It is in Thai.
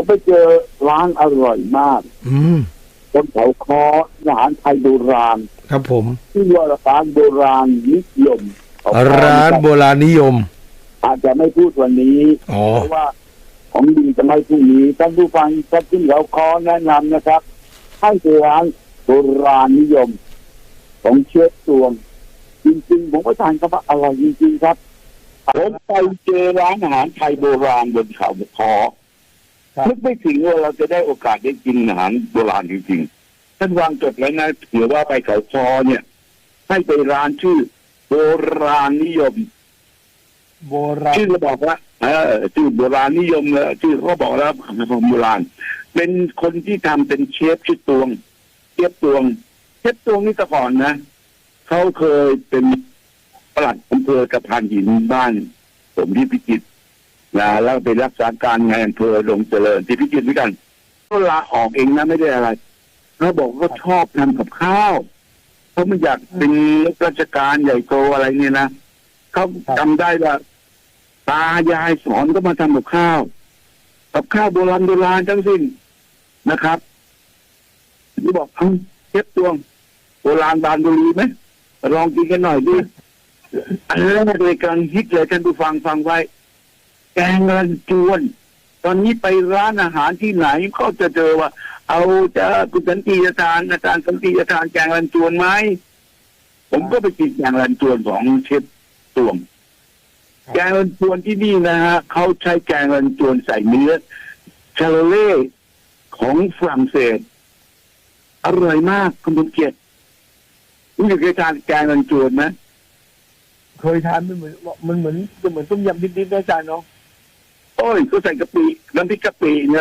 ผมไปเจอร้านอร่อยมาก อืมบนเขาคออาหารไทยโบราณ ครับผมที่ว่าร้านโบราณนิยมเขค้อร้านโบราณนิยม อาจจะไม่พูดวันนี้อ๋อเพราะว่าของดีจะไม่พรุ่งนี้ท่านผู้ฟังท่านที่เขาคอแนะนำนะครับให้ไปร้านโบราณนิยม ของเชฟตวง จริงๆ ผมก็ทานก็ว่าอร่อยจริงๆครับผมไปเจอร้านอาหารไทยโบราณบนเขาคอครับ นึกไม่ถึงว่าเราจะได้โอกาสได้กินอาหารโบราณจริงๆท่านวางจดไว้นะเผื่อว่าไปเขาคอเนี่ย ให้ไปร้านชื่อ โบราณนิยม โบราณชื่อเขาบอกว่าเออชื่อโบราณนิยมเลยชื่อเขาบอกแล้วของโบราณ เป็นคนที่ทำเป็นเชฟชื่อตวงเชฟตวงเชฟตวงนี่แต่ก่อนนะเขาเคยเป็นปลัดอำเภอกระพานหินบ้านผมที่พิจิตร นะแล้วเป็นรักษาการงานอำเภอดงเจริญที่พิจิตรด้วยกันก็ลาออกเองนะไม่ได้อะไรเขาบอกว่าชอบทำกับข้าวเขาไม่อยากเป็นราชการใหญ่โตอะไรเนี่ยนะเขาจำได้ว่าตายายสอนก็มาทำกับข้าว กับข้าวโบราณโบราณทั้งสิ้นนะครับที่บอกเอ้าเชฟตวงโบราณบานบุรีไหมลองกินกันหน่อยดิอันแรกเลยกำลังฮิตเลยท่านผู้ฟังฟังไว้ งรันจวน ตอนนี้ไปร้านอาหารที่ไหนก็จะเจอว่า เอาจะคุณสันติจะทานอาจารย์สันติจะทานแกงรันจวนไหมผมก็ไปกินแกงรันจวนของเชฟตวงแกงรันจวนที่นี่นะฮะเขาใช้แกงรันจวนใส่เนื้อชาโลเล่ของฝรั่งเศส อร่อยมากคุณบุญเกียรติคุณเคยทานแกงรันจวนไหมเคยทานมันเหมือนมันเหมือนจะเหมือนต้มยำนิดๆนะอาจารย์เนาะ โอ้ยก็ใส่กะปิน้ำพริกกะปิเนี่ยแหละ